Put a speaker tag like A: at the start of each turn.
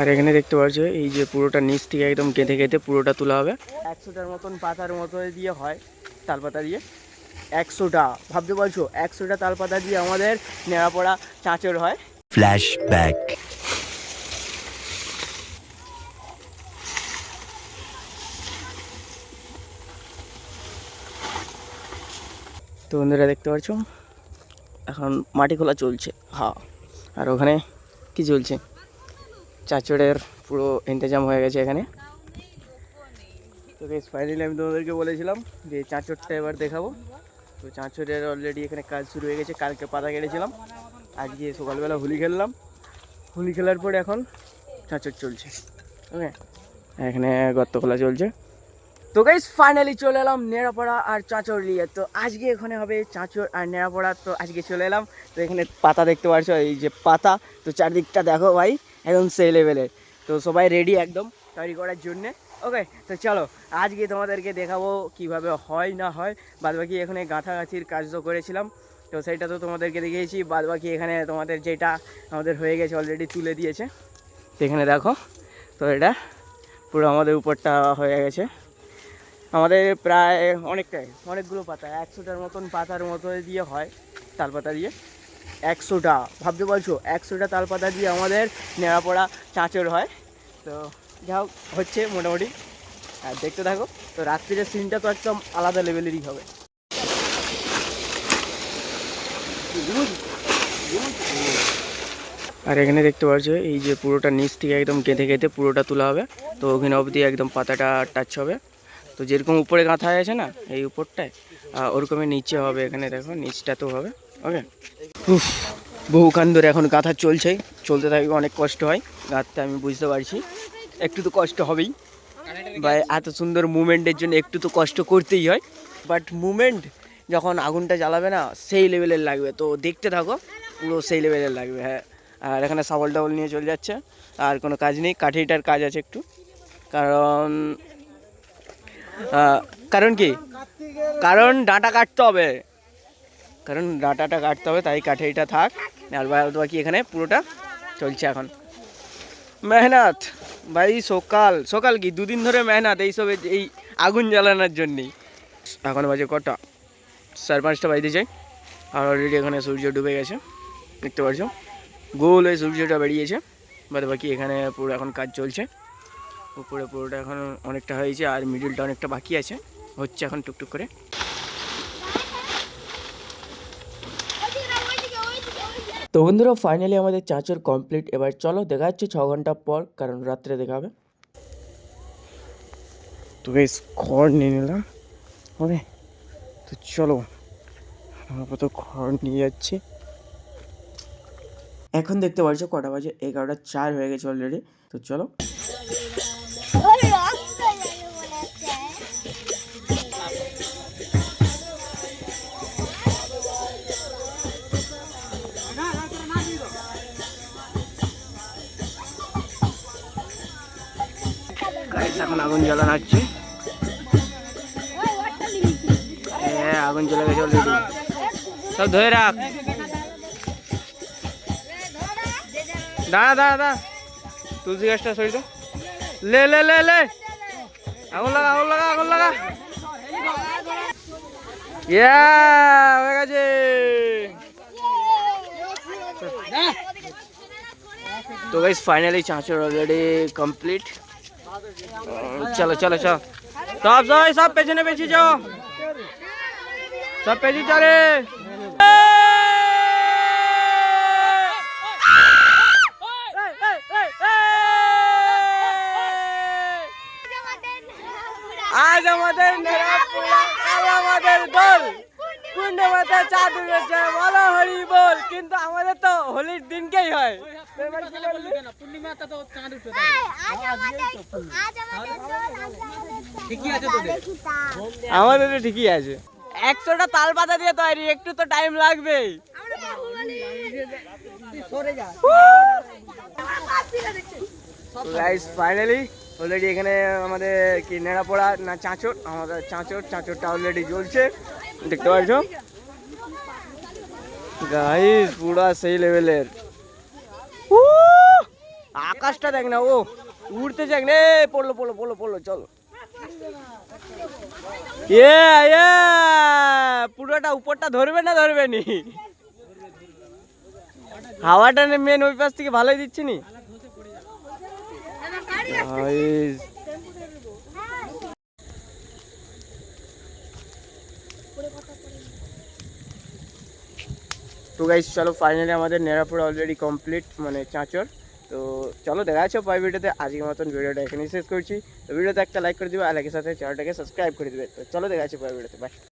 A: আর এখানে দেখতে পাচ্ছ এই যে পুরোটা নিচ থেকে একদম গেঁথে গেঁথে পুরোটা তোলা হবে। একশোটার মতন পাতার মতো দিয়ে হয় তাল পাতা দিয়ে। একশোটা ভাবতে পারছ? একশোটা তাল পাতা দিয়ে আমাদের নেড়াপড়া চাঁচর হয়।
B: Flashback.
A: তো বন্ধুরা দেখতে পাচ্ছ? এখন মাটি খোলা চলছে। হ্যাঁ আর ওখানে কি চলছে? চাঁচড়ের পুরো ইন্তজাম হয়ে গেছে এখানে। তো ফাইনালি আমি তোমাদেরকে বলেছিলাম যে চাঁচড়টা এবার দেখাবো। তো চাঁচড়ের অলরেডি এখানে কাজ শুরু হয়ে গেছে, কালকে পাতা কেটেছিলাম। আজকে সকালবেলা হোলি খেললাম। হোলি খেলার পরে এখন চাঁচড় চলছে। ওকে এখানে গর্ত খোলা চলছে। তো গাইস ফাইনালি চলে এলাম নেড়াপাড়া আর চাঁচড় নিয়ে। তো আজকে এখানে হবে চাঁচড় আর নেড়াপাড়া। তো আজকে চলে এলাম। তো এখানে পাতা দেখতে পাচ্ছ এই যে পাতা। তো চারদিকটা দেখো ভাই। একদম সেই লেভেলের তো সবাই রেডি একদম তৈরি করার জন্যে। ওকে তো চলো, আজকে তোমাদেরকে দেখাবো কীভাবে হয় না হয়। বাদবাকি এখানে গাঁথাগাছির কাজ তো করেছিলাম। তো সেইটা তো তোমাদেরকে দেখিয়েছি। বাদবাকি এখানে তোমাদের যেটা আমাদের হয়ে গেছে অলরেডি তুলে দিয়েছে। এখানে দেখো, তো এটা পুরো আমাদের উপরটা হয়ে গেছে। আমাদের প্রায় অনেকটাই, অনেকগুলো পাতা, একশোটার মতন পাতার মতো দিয়ে হয়, তাল পাতা দিয়ে। একশোটা। ভাবতে পারছ একশোটা তাল পাতা দিয়ে আমাদের নেড়াপড়া চাঁচড় হয়। তো যা হচ্ছে মোটামুটি। আর দেখতে থাকো, তো রাত্রিরের সিনটা তো একদম আলাদা লেভেলেরই হবে। আর এখানে দেখতে পাচ্ছ, এই যে পুরোটা নিচ থেকে একদম গেঁথে গেঁথে পুরোটা তোলা হবে। তো ওখানে অবধি একদম পাতাটা টাচ হবে। তো যেরকম উপরে গাঁথা আছে না, এই উপরটায় ওরকমই নিচে হবে এখানে, দেখো, নিচটা তো হবে। ওকে উফ কান ধরে এখন গাঁথা চলছেই চলতে থাকবে অনেক কষ্ট হয়। গাঁথতে আমি বুঝতে পারছি। একটু তো কষ্ট হবেই। বা এত সুন্দর মুভমেন্টের জন্য একটু তো কষ্ট করতেই হয়। বাট মুভমেন্ট যখন আগুনটা জ্বালাবে না, সেই লেভেলের লাগবে। তো দেখতে থাকো, পুরো সেই লেভেলের লাগবে। হ্যাঁ আর এখানে সাবল টাবল নিয়ে চলে যাচ্ছে। আর কোনো কাজ নেই। কাঠিটার কাজ আছে একটু। কারণ কারণ কি? কারণ ডাঁটা কাটতে হবে। কারণ ডাটাটা কাটতে হবে, তাই কাঠেইটা থাক। আর বাদ বাকি এখানে পুরোটা চলছে এখন। মেহনত, ভাই সকাল সকাল কি? দুদিন ধরে মেহনত, এইসব এই আগুন জ্বালানোর জন্যেই। এখন বাজে কটা? সাড়ে পাঁচটা বাজতে যাই আর অলরেডি এখানে সূর্য ডুবে গেছে, দেখতে পাচ্ছ? গোল হয়ে সূর্যটা বেরিয়েছে। বাদ বাকি এখানে পুরো এখন কাজ চলছে। উপরে পুরোটা এখন অনেকটা হয়েছে, আর মিডিলটা অনেকটা বাকি আছে। হচ্ছে এখন টুকটুক করে। তো বন্ধুরা ফাইনালি আমাদের চাঁচর কমপ্লিট এবার চলো দেখা যাচ্ছে ছ ঘণ্টা পর কারণ রাত্রে দেখা হবে। তো গাইস খড় নিয়ে নিলাম। ওকে তো চলো আপাতত খড় নিয়ে যাচ্ছি। এখন দেখতে পাচ্ছ কটা বাজে? এগারোটা চার হয়ে গেছে অলরেডি তো চলো। গাইস এখন আগুন জ্বালানো হচ্ছে হ্যাঁ আগুন জ্বলে গেছে অলরেডি সব ধরে রাখ। দাঁড়া দাঁড়া দাঁড়া। তুলসী গাছটা সরি তো। লে লে লে লে। আগুন লাগা আগুন লাগা আগুন লাগা। ইয়া হয়ে গেছে। তো গাইস ফাইনালি চাঁচড় অলরেডি কমপ্লিট চলো চলো চলো সব সবাই সব পেছনে পেছিয়ে যাও সব পেছিয়ে চলে আজ আমাদের নেড়াপুরা আজ আমাদের দল পূর্ণিমাতে চাঁদ উঠেছে বলো বল কিন্তু আমাদের তো হোলির দিনকেই হয়। এবার কি বললি? আমাদের তো ঠিকই আছে একশোটা তাল পাতা দিয়ে তৈরি একটু তো টাইম লাগবেই। ফাইনালি অলরেডি এখানে আমাদের কি নেড়াপোড়া না চাঁচড় আমাদের চাঁচড় চাঁচড়টা অলরেডি জ্বলছে। দেখতে পাচ্ছ? গাইস পুরা সেই লেভেলের আকাশটা দেখ না ও উড়তে যাক রে পড়ল পড়ল পড়ল পড়ল চলো এ এ পুরোটা উপরটা ধরবে না ধরবে নি হাওয়াটা মেন ওই পাশ থেকে ভালোই দিচ্ছি নি। তো গাইস চলো ফাইনালি আমাদের নেরাপুর অলরেডি কমপ্লিট মানে চাঁচর। তো চলো দেখা যাচ্ছে পরের ভিডিওতে। আজকের মতন ভিডিওটা এখানেই শেষ করছি। তো ভিডিওতে একটা লাইক করে দিবে আর একই সাথে চ্যানেলটাকে সাবস্ক্রাইব করে দিবে। তো চলো দেখা যাচ্ছে পরের ভিডিওতে। বাই